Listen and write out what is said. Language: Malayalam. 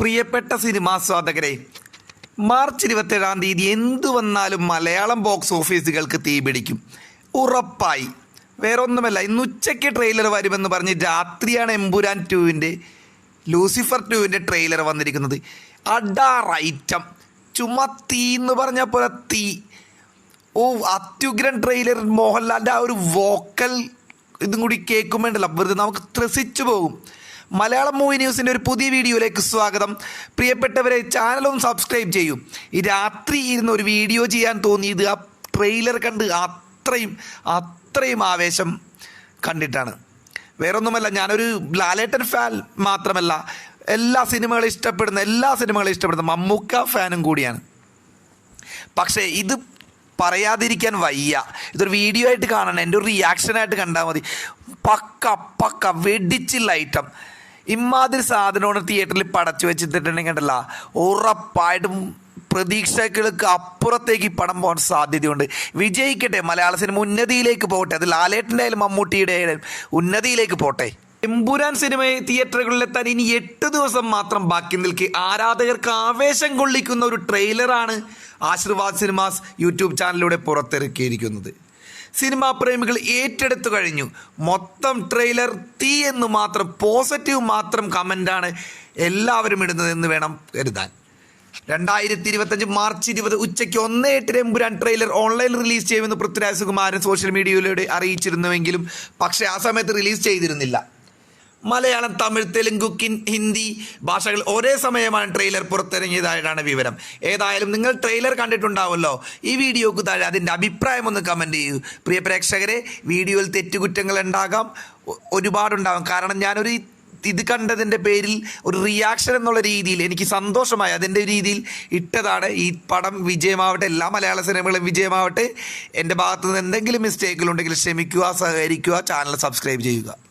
പ്രിയപ്പെട്ട സിനിമാസ്വാദകരെ മാർച്ച് ഇരുപത്തേഴാം തീയതി എന്തു വന്നാലും മലയാളം ബോക്സ് ഓഫീസുകൾക്ക് തീപിടിക്കും ഉറപ്പായി. വേറെ ഒന്നുമല്ല ഇന്ന് ഉച്ചയ്ക്ക് ട്രെയിലർ വരുമെന്ന് പറഞ്ഞ് രാത്രിയാണ് എമ്പുരാൻ ടുവിന്റെ ലൂസിഫർ ടുവിന്റെ ട്രെയിലർ വന്നിരിക്കുന്നത്. അഡാ റൈറ്റം ചുമ തീ എന്ന് പറഞ്ഞ പോലെ തീ. ഓ അത്യുഗ്രൻ ട്രെയിലർ മോഹൻലാലിന്റെ ആ ഒരു വോക്കൽ ഇതും കൂടി കേൾക്കുമ്പോണ്ടല്ലോ വെറുതെ നമുക്ക് ത്രസിച്ചു പോകും. മലയാളം മൂവി ന്യൂസിന്റെ ഒരു പുതിയ വീഡിയോയിലേക്ക് സ്വാഗതം. പ്രിയപ്പെട്ടവരെ ചാനലും സബ്സ്ക്രൈബ് ചെയ്യും. ഈ രാത്രി ഇരുന്ന് ഒരു വീഡിയോ ചെയ്യാൻ തോന്നിയത് ആ ട്രെയിലർ കണ്ട് അത്രയും അത്രയും ആവേശം കണ്ടിട്ടാണ്. വേറൊന്നുമല്ല ഞാനൊരു ലാലേട്ടൻ ഫാൻ മാത്രമല്ല എല്ലാ സിനിമകളും ഇഷ്ടപ്പെടുന്ന എല്ലാ സിനിമകളും ഇഷ്ടപ്പെടുന്ന മമ്മൂക്ക ഫാനും കൂടിയാണ്. പക്ഷേ ഇത് പറയാതിരിക്കാൻ വയ്യ. ഇതൊരു വീഡിയോ ആയിട്ട് കാണണം എന്റെ ഒരു റിയാക്ഷനായിട്ട് കണ്ടാൽ മതി. പക്ക പക്ക വെടിച്ചില്ല ഐറ്റം ഇമാതിരി സാധനമാണ് തിയേറ്ററിൽ പടച്ചു വെച്ചിട്ടുണ്ടെങ്കിൽ കണ്ടല്ല. ഉറപ്പായിട്ടും പ്രതീക്ഷകൾക്ക് അപ്പുറത്തേക്ക് ഈ പടം പോകാൻ സാധ്യതയുണ്ട്. വിജയിക്കട്ടെ മലയാള സിനിമ ഉന്നതിയിലേക്ക് പോകട്ടെ. അത് ലാലേട്ടന്റെ ആയാലും മമ്മൂട്ടിയുടെ ആയാലും ഉന്നതിയിലേക്ക് പോട്ടെ എമ്പുരാൻ സിനിമ തിയേറ്ററുകളിലെത്താൻ ഇനി എട്ട് ദിവസം മാത്രം ബാക്കി നിൽക്കി. ആരാധകർക്ക് ആവേശം കൊള്ളിക്കുന്ന ഒരു ട്രെയിലറാണ് ആശീർവാദ് സിനിമാസ് യൂട്യൂബ് ചാനലിലൂടെ പുറത്തിറക്കിയിരിക്കുന്നത്. സിനിമാ പ്രേമികൾ ഏറ്റെടുത്തു കഴിഞ്ഞു. മൊത്തം ട്രെയിലർ തീ എന്ന് മാത്രം പോസിറ്റീവ് മാത്രം കമന്റാണ് എല്ലാവരും ഇടുന്നതെന്ന് വേണം കരുതാൻ. രണ്ടായിരത്തി ഇരുപത്തഞ്ച് മാർച്ച് ഇരുപത് ഉച്ചയ്ക്ക് ഒന്ന് എട്ടിന് എമ്പുരാൻ ട്രെയിലർ ഓൺലൈൻ റിലീസ് ചെയ്യുമെന്ന് പൃഥ്വിരാജ് സുകുമാരൻ സോഷ്യൽ മീഡിയയിലൂടെ അറിയിച്ചിരുന്നുവെങ്കിലും പക്ഷേ ആ സമയത്ത് റിലീസ് ചെയ്തിരുന്നില്ല. മലയാളം തമിഴ് തെലുങ്ക് ഹിന്ദി ഭാഷകൾ ഒരേ സമയമാണ് ട്രെയിലർ പുറത്തിറങ്ങിയതായിട്ടാണ് വിവരം. ഏതായാലും നിങ്ങൾ ട്രെയിലർ കണ്ടിട്ടുണ്ടാവുമല്ലോ. ഈ വീഡിയോക്ക് താഴെ അതിന്റെ അഭിപ്രായം ഒന്ന് കമന്റ് ചെയ്യൂ. പ്രിയ പ്രേക്ഷകരെ വീഡിയോയിൽ തെറ്റുകുറ്റങ്ങൾ ഉണ്ടാകാം ഒരുപാടുണ്ടാകും. കാരണം ഞാനൊരു ഇത് കണ്ടതിന്റെ പേരിൽ ഒരു റിയാക്ഷൻ എന്നുള്ള രീതിയിൽ എനിക്ക് സന്തോഷമായി. അതിന്റെ രീതിയിൽ ഇട്ടതാണ് ഈ പടം വിജയമാവട്ടെ എല്ലാ മലയാള സിനിമകളും വിജയമാവട്ടെ. എന്റെ ഭാഗത്തുനിന്ന് എന്തെങ്കിലും മിസ്റ്റേക്കുകളുണ്ടെങ്കിൽ ക്ഷമിക്കുക സഹകരിക്കുക ചാനൽ സബ്സ്ക്രൈബ് ചെയ്യുക.